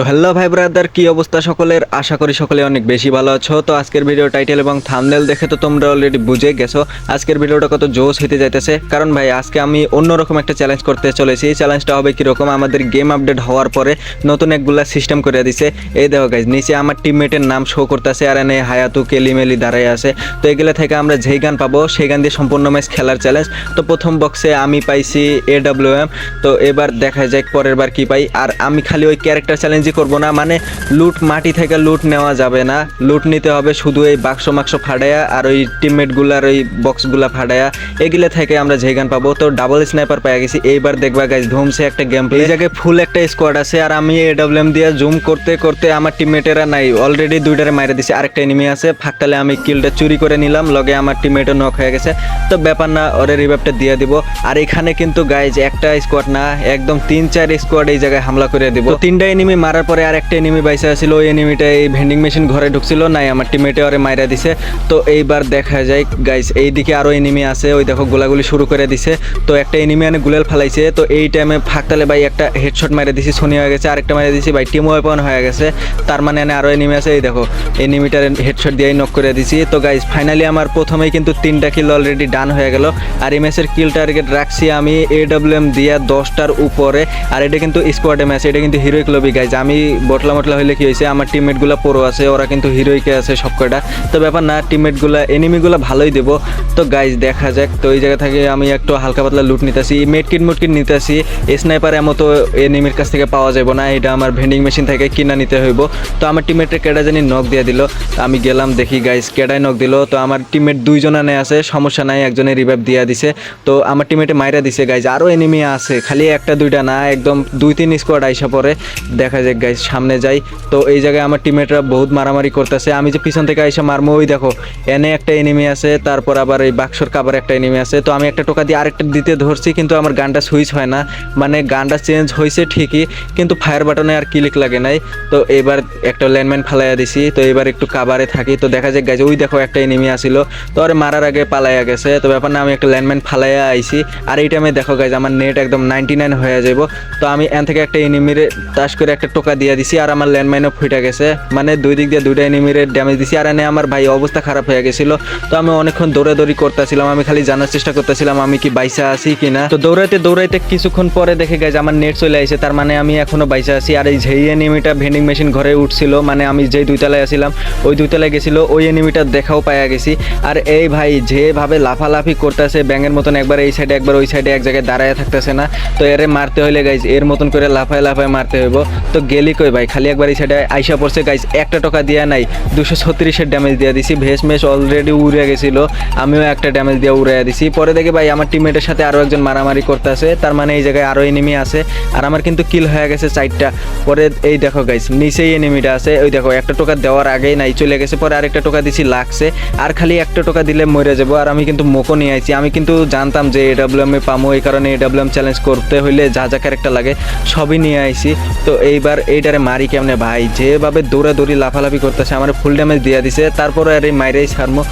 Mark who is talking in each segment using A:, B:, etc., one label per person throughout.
A: তো হ্যালো ভাই ব্রাদার কি অবস্থা সকলের? আশা করি সকলে অনেক বেশি ভালো আছো। তো আজকের ভিডিও টাইটেল এবং থামনেল দেখে তো তোমরা অলরেডি বুঝে গেছো। আজকের ভিডিওটা কত জোশ হতে যাইতেছে। কারণ ভাই, আজকে আমি অন্যরকম একটা চ্যালেঞ্জ করতে চলেছি। চ্যালেঞ্জটা হবে কীরকম? আমাদের গেম আপডেট হওয়ার পরে নতুন একগুলা সিস্টেম করে দিছে। এই দেখো গাইজ নিচে আমার টিমমেটের নাম শো করতেছে। আর এনে হায়াতু কেলিমেলি দাঁড়ায় আছে। তো এগুলো থেকে আমরা যেই গান পাবো, সেই গান দিয়ে সম্পূর্ণ ম্যাচ খেলার চ্যালেঞ্জ তো প্রথম বক্সে আমি পাইছি এ ডাব্লিউ এম তো এবার দেখা যাক পরের বার কি পাই। আর আমি খালি ওই ক্যারেক্টার চ্যালেঞ্জই করব না মানে লুট মাটি থেকে লুট নেওয়া যাবে না। লুট নিতে হবে শুধু এই বাক্স মাক্স ফাটায়া আর ওই টিমমেটগুলার ওই বক্সগুলা ফাটায়া এগুলো থেকে আমরা যেই গান পাবো। তো ডাবল স্নাইপার পেয়ে গেছি। এইবার দেখবা গাইজ ধুমসে একটা গেম এই জায়গায় ফুল একটা স্কোয়াড আছে আর আমি এ ডাব্লিউ এম দিয়ে জুম করতে করতে আমার টিমমেটেরা নাই অলরেডি দুইটারে মাইরে দিছে। আরেকটা এনিমি আছে ফাঁকটালে আমি কিলটা চুরি করে নিলাম, লগে আমার টিমমেটও নক হয়ে গেছে। তো ব্যাপার না, ওরে রিভাইভটা দিয়ে দিব। আর এখানে কিন্তু গাইজ একটা স্কোয়াড না, একদম তিন চার স্কোয়াড এই জায়গায় হামলা করে দিব। তিনটা এনিমি মারার পরে আর একটা এনিমি বাইসে আছিল ওই এনিমিটা এই ভেন্ডিং মেশিন ঘরে ঢুকছিল, নাই, আমার টিমমেটে ওরে মাইরা দিছে। তো এইবার দেখা যায় গাইজ এইদিকে আরও এনিমি আছে, ওই দেখো গোলাগুলি শুরু করে দিছে। তো একটা এনিমি আনে গুলাল ফেলাইছে, তো এই টাইমে ফাঁকতালে ভাই একটা হেডশট মারে দিছি শনি হয়ে গেছে, আরেকটা মারে দিছি, ভাই টিম ওয়েপন হয়ে গেছে। তার মানে এনে আরও এনিমি আছে, এই দেখো এনিমিটার হেডশট দিয়েই নক করে দিছি। তো গাইস ফাইনালি আমার প্রথমেই কিন্তু তিনটা কিল অলরেডি ডান হয়ে গেল। আর এই ম্যাচের কিল টার্গেট রাখছি আমি এ ডাব্লিউ এম দিয়া দশটার উপরে। আর এটা কিন্তু স্কোয়াডে ম্যাচ এটা কিন্তু হিরোইক লবি গাইজ আমি বটলা মটলা হইলে কি হয়েছে আমার টিমমেটগুলো পুরো আছে, ওরা কিন্তু হিরোইকে আছে সব কয়টা তো ব্যাপার না টিমমেটগুলো এনিমিগুলো ভালোই দেবো। তো গাইজ দেখা যাক। তো এই জায়গা থেকে আমি একটু হালকা পাতলা লুট নিতেছি। মেটকিট মুটকিট নিতেছি। স্নাইপার এমন তো এনিমির কাছ থেকে পাওয়া যাবে না, এটা আমার ভেন্ডিং মেশিন থেকে কিনা নিতে হইব। তো আমার টিমমেটের কেডা জানি নক দিয়ে দিল। আমি গেলাম, দেখি গাইজ কেডাই নক দিল। তো আমার টিমমেট দুইজনে আছে, সমস্যা নাই একজনের রিভাইভ দিয়ে দিছে। তো আমার টিমমেটে মাইরা দিছে গাইজ আরও এনিমি আছে, খালি একটা দুইটা না, একদম দুই তিন স্কোয়াড আইসা পরে দেখা যাক গাইজ সামনে যাই। তো এই জায়গায় আমার টিমমেটরা বহুত মারামারি করতেছে। আমি যে পিছন থেকে আইসা মারমো, ওই দেখো, এনে একটা এনিমি আছে, তারপর আবার এই বাক্সর কাবার একটা এনিমি আছে। তো আমি একটা টোকা দিয়ে আরেকটা দিতে ধরছি, কিন্তু আমার গানটা সুইচ হয় না। মানে গানটা চেঞ্জ হয়েছে ঠিকই, কিন্তু ফায়ার বাটনে আর ক্লিক লাগে নাই। তো এবার একটা ল্যান্ডম্যান ফালাইয়া দিছি। তো এবার একটু কাবারে থাকি। তো দেখা যায় গাইজ ওই দেখো একটা এনিমি আসিল তো আরে মারার আগে পালাইয়া গেছে। তো ব্যাপার না, আমি একটা ল্যান্ডম্যান ফালাইয়া আইছি। আর এই টাইমে দেখো গাইজ আমার নেট একদম নাইনটি নাইন হয়ে যাব তো আমি এন থেকে একটা এনিমিরে তাস করে একটা টোকা দিয়ে দিছি আর আমার ল্যান্ডমাইনও ফুটে গেছে। মানে দুই দিক দিয়ে দুইটা এনিমিরে ড্যামেজ দিছি আর এনে আমার ভাই অবস্থা খারাপ হয়ে গেছিল। তো আমি অনেকক্ষণ দৌড়াদৌড়ি করতেছিলাম, আমি খালি জানার চেষ্টা করতেছিলাম আমি কি বাইসা আছি কি না। তো দৌড়াইতে দৌড়াইতে কিছুক্ষণ পরে দেখে গেছে আমার নেট চলে আসে তার মানে আমি এখনও বাইসা আছি। আর এই যেই এনিমিটা ভেন্ডিং মেশিন ঘরে উঠছিল মানে আমি যেই দুইতলায় আছিলাম, ওই দুইতলায় গেছিল, ওই এনিমিটা দেখাও পাইয়া গেছি। আর এই ভাই যেভাবে লাফালাফি করতেছে, ব্যাঙের মতন একবার এই সাইডে একবার ওই সাইডে এক জায়গায় দাঁড়ায় থাকতেছে না। তো এরে মারতে হইলে গাইজ এর মতন করে লাফায় লাফায় মারতে হইব। তো গেলি কই ভাই? খালি একবার এই সাইডে আইসা পড়ছে। গাইজ একটা টাকা দিয়া নাই দুশো ছত্রিশের ড্যামেজ দিয়ে দিছি। ভেস মেশ অলরেডি উড়ে গেছিল। আমিও একটা ড্যামেজ দিয়ে উড়াইয়া দিছি। পরে দেখি ভাই, আমার টিমমেটের সাথে আরও একজন মারামারি করতেছে। তার মানে এই জায়গায় আরও এনিমি আছে। আর আমার কিন্তু কিল হয়ে গেছে চারটা। পরে এই দেখো গাইজ নিচেই এনিমিটা আছে। ওই দেখো, একটা টোকা দেওয়ার আগেই নাই, চলে গেছে। পরে আরেকটা টোকা দিছি, লাগছে। আর খালি একটা টোকা দিলে মরে যাব। আর আমি কিন্তু মোকো নিয়ে আইছি। আমি কিন্তু জানতাম যে এ এ পামো। এই কারণে এ ডাব্লিউ এম চ্যালেঞ্জ করতে হইলে যা যা ক্যারেক্টার লাগে, সবই নিয়ে আইছি। তো এইবার এইটারে মারি কেমনে ভাই? যেভাবে দৌড়াদৌড়ি, লাফালাফি করতেছে, আমার ফুল ড্যামেজ দিয়ে দিছে। তারপরে আর এই মাইরেই ছাড়মো।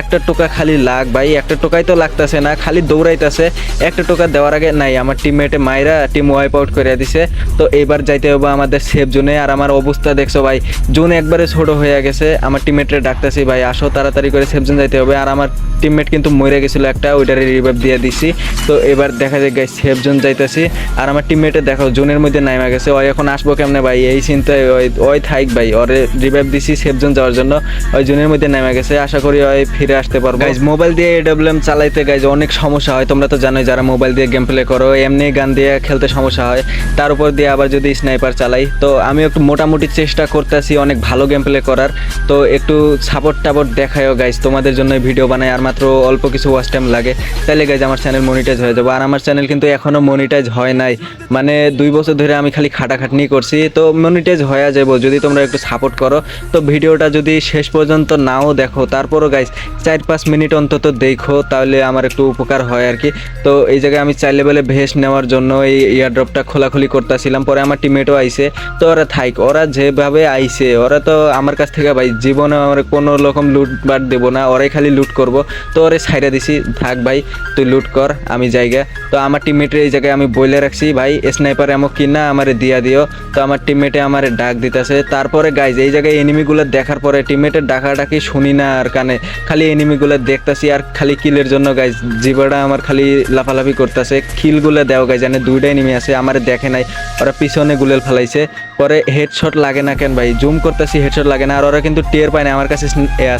A: একটা টোকা খালি লাগ ভাই, একটা টোকাই তো লাগতেছে না, খালি দৌড়াইতেছে। একটা টোকা দেওয়ার আগে নাই, আমার টিমমেটে মাইরা টিম ওয়াইপ আউট করে দিছে। তো এইবার যাইতে হবে আমাদের সেফ জোনে আর আমার অবস্থা দেখছ ভাই, জোন একবারে ছোট হয়ে গেছে। আমার টিমমেটরে ডাকতেছি ভাই, আসো তাড়াতাড়ি করে সেফ জোন যাইতে হবে। আর আমার টিমমেট কিন্তু মরে গেছিল একটা, ওইটারে রিভাইভ দিয়ে দিছি। তো এবার দেখা যায় গাই সেফ জোন যাইতেছি। আর আমার টিমমেটে দেখো, জোনের মধ্যে নাইমা গেছে। ওই এখন আসব কেমনে ভাই, এই চিন্তায় ওই ওই থাইক ভাই, ওরে রিভাইভ দিছি সেফ জোন যাওয়ার জন্য। ওই জোনের মধ্যে নেমে গেছে, আশা করি ওই ফিরে আসতে পারব। গাইজ মোবাইল দিয়ে এডব্লিউএম চালাইতে গাইজ অনেক সমস্যা হয়, তোমরা তো জানোই যারা মোবাইল দিয়ে গেম প্লে করো, এমনি গান দিয়ে খেলতে সমস্যা হয়। তার উপর দিয়ে আবার যদি স্নাইপার চালাই, তো আমি একটু মোটামুটি চেষ্টা করতেছি অনেক ভালো গেম প্লে করার। তো একটু সাপোর্ট টাপোর্ট দেখায়ও গাইজ তোমাদের জন্য ভিডিও বানাই, আর মাত্র অল্প কিছু ওয়াচ টাইম লাগে। তাইলে গাইজ আমার চ্যানেল মনিটাইজ হয়ে যাব। আর আমার চ্যানেল কিন্তু এখনও মনিটাইজ হয় নাই। মানে দুই বছর ধরে আমি খালি খাটাখাটনি করছি তো মনিটাইজ হয়ে যাব যদি তোমরা একটু সাপোর্ট করো। তো ভিডিওটা যদি শেষ পর্যন্ত নাও দেখো, তারপরও গাইজ চার পাঁচ মিনিট অন্তত দেখো, তাহলে আমার একটু উপকার হয় আর কি। তো এই জায়গায় আমি চাইলে বলে ভেস নেওয়ার জন্য এই ইয়ারড্রপটা খোলাখুলি করতেছিলাম, পরে আমার টিমেটও আইসে তো ওরা থাইক, ওরা যেভাবে আইসে ওরা তো আমার কাছ থেকে ভাই, জীবনে আমার কোনো রকম লুট বাট দেবো না, ওরাই খালি লুট করব। তো ওরে সাইডে দিছি, থাক ভাই, তুই লুট কর, আমি জায়গা। তো আমার টিমমেটের এই জায়গায় আমি বলে রাখছি, ভাই স্নাইপার এমন কিনা আমারে দিয়া দিও। তো আমার টিমমেটে আমার ডাক দিতেছে। তারপরে গাইজ এই জায়গায় এনিমিগুলো দেখার পরে টিমমেটের ডাকাডাকি শুনি না আর কানে। খালি এনিমিগুলো দেখতেছি আর খালি কিলের জন্য গাইজ জিবাটা আমার খালি লাফালাফি করতেছে। কিলগুলো দেও গাইজ জানে দুইটা এনিমি আছে, আমার দেখে নাই। ওরা পিছনে গুলেল ফেলাইছে। পরে হেডশট লাগে না কেন ভাই? জুম করতেছি হেডশট লাগে না। আর ওরা কিন্তু টের পায় না। আমার কাছে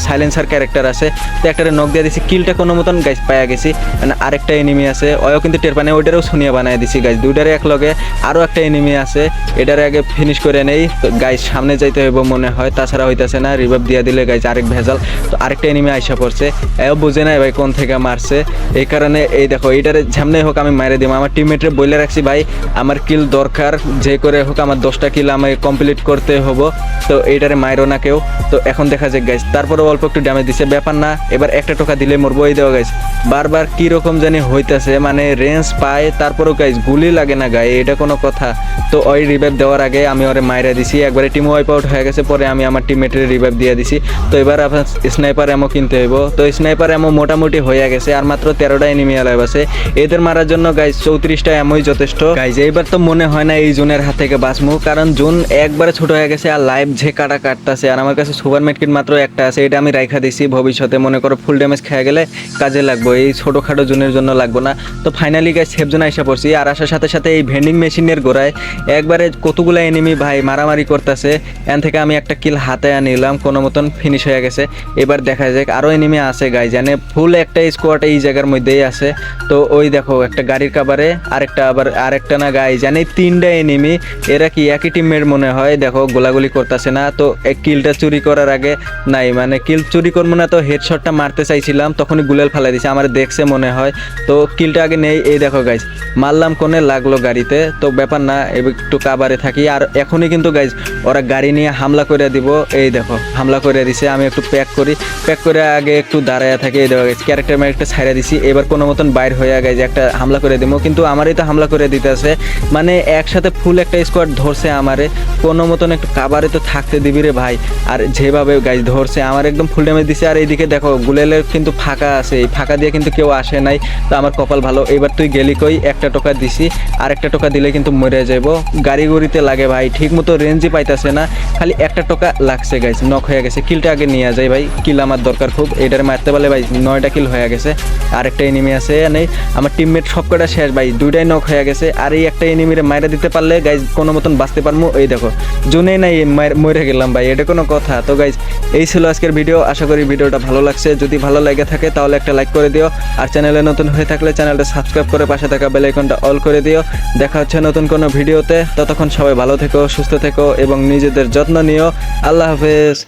A: সাইলেন্সার ক্যারেক্টার আছে। তো একটারে নক দিয়ে দিছি। কিলটা কোনো মতন গাইজ পায়া গেছি। মানে আরেকটা এনিমি আছে। ওয়ও কিন্তু টের পায় না। ওইটারও শুনিয়া বানায় দিছি গাইজ দুইটারে এক লগে আরও একটা এনিমি আছে। এটার আগে ফিনিশ করে নেই। তো গাইজ সামনে যাইতে হইব মনে হয়। তাছাড়া হইতাছে না। রিভাইভ দিয়ে দিলে গাইজ আরেক ভেজাল। তো আরেকটা এনিমি আইসা পড়ছে। এও বুঝে নাই ভাই কোন থেকে মারছে। এই কারণে, এই দেখো, এইটারে ঝামনে হোক আমি মারে দিব আমার টিমমেটরে বলে রাখছি ভাই। আমার কিল দরকার। যে করে হোক আমার দশটা কিল আমাকে কমপ্লিট করতে হব। তো এইটারে মাইরো না কেউ। তো এখন দেখা যাক গাইজ তারপরে অল্প একটু ড্যামেজ দিছে। ব্যাপার না, এবার একটা টোকা দিলে মরবো। এই দেওয়া গাইজ বারবার কি রকম জানি হইতাছে মানে রেঞ্জ পায়, তারপরেও গাইজ গুলি লাগে না গায়ে এটা কোনো কথা। তো ওই রিভাইভ দেওয়ার আগে আমি ওরে মাইরা দিছি। একবারে টিম ওয়াইপ আউট হয়ে গেছে, পরে আমি আমার টিমমেটের রিভাইভ দিয়ে দিছি। তো এবার আপনার স্নাইপার এমও কিনতে হইব। তো স্নাইপার এমও মোটামুটি হয়ে গেছে, আর মাত্র তেরোটা এনিমি অ্যালাইভ আছে। এদের মারার জন্য গাইজ চৌত্রিশটা এমই যথেষ্ট। গাইজ এইবার তো মনে হয় না এই জুনের হাত থেকে বাঁচমু কারণ জুন একবারে ছোট হয়ে গেছে আর লাইভ যে কাটা কাটতেছে, আর আমার কাছে সুপার মেটকিট মাত্র একটা আছে, এটা আমি রাইখা দিছি। ভবিষ্যতে মনে করো ফুল ড্যামেজ খেয়ে গেলে কাজে লাগবো, এই ছোটোখাটো জুনের জন্য লাগবো না। তো ফাইনালি গাইজ সেফ জোনে এসে পড়ছি, আর আসার সাথে সাথে এই ভেন্ডিং মেশিনের গোড়ায় একবারে কতগুলো এনিমি ভাই মারামারি করতেছে, এন থেকে আমি একটা কিল হাতে আনিলাম, কোনো মতন ফিনিশ হয়ে গেছে। এবার দেখা যাক আরও এনিমি আছে গাই জানে ফুল একটা স্কোয়াড এই জায়গার মধ্যেই আছে। তো ওই দেখো, একটা গাড়ির কাবারে আরেকটা আবার, আরেকটা না গাই জানে তিনটা এনিমি এরা কি একই টিমের মনে হয়, দেখো, গোলাগুলি করতেছে না। তো কিলটা চুরি করার আগে, নাই মানে কিল চুরি করব না, তো হেডশটটা মারতে চাইছিলাম, তখনই গুলেল ফেলাই দিছে, আমার দেখছে মনে হয়। তো কিলটা আগে নেই, এই দেখো গাইজ মারলাম কোনে লাগল গাড়িতে। তো ব্যাপার না একটু কাবারে থাকি, আর এখনই কিন্তু গাইজ ওরা গাড়ি নিয়ে হামলা করে দিব। এই দেখো, হামলা করে দিছে, আমি একটু প্যাক করি। প্যাক করে আগে একটু দাঁড়ায় থাকি, এই দেখো গাইজ ক্যারেক্টার ম্যারেক্টার ছাইড়া দিছি। এবার কোনো মতন বাইর হয়ে গেছে একটা হামলা করে দিব। কিন্তু আমারই তো হামলা করে দিতেছে। মানে একসাথে ফুল একটা স্কোয়াড ধরছে আমারে। কোনো মতন একটু কাবারে তো থাকতে দিবি রে ভাই। আর যেভাবে গাইজ ধরছে, আমার একদম ফুল ড্যামেজ দিছে। আর এইদিকে দেখো গুলেলের কিন্তু ফাঁকা আছে। এই ফাঁকা দিয়ে কিন্তু কেউ আসে নাই। তো আমার কপাল ভালো। এবার তুই গেলি কই? একটা টোকা দিছি। আর একটা টোকা দিলে কিন্তু মরে যাব গাড়ি গড়িতে লাগে ভাই। ঠিক মতো রেঞ্জই পাইতেছে না। খালি একটা টোকা লাগছে গাইজ নক হয়ে গেছে। কিলটা আগে নিয়ে যায় ভাই। কিল আমার দরকার খুব। এটারে মারতে পারলে ভাই নয়টা কিল হয়ে গেছে। আরেকটা এনিমি আছে নেই। আমার টিমমেট সব কটা শেষ ভাই। দুইটাই নক হয়ে গেছে। আর এই একটা এনিমিরে মাইরা দিতে পারলে গাইজ কোনো মতন বাঁচতে পারব এই দেখো জুনে নাই মরে গেলাম ভাই, এটা কোনো কথা। তো গাইজ এই ছিল আজকের ভিডিও আশা করি ভিডিওটা ভালো লাগছে। যদি ভালো লেগে থাকে, তাহলে একটা লাইক করে দিও। আর চ্যানেলে নতুন হয়ে থাকলে চ্যানেলটা সাবস্ক্রাইব করে পাশে থাকা বেল আইকনটা অল করে দিও। দেখা হচ্ছে নতুন কোনো ভিডিওতে ততক্ষণ সবাই ভালো থেকো, সুস্থ থেকো, এবং নিজেদের যত্ন নিও। আল্লাহ হাফেজ।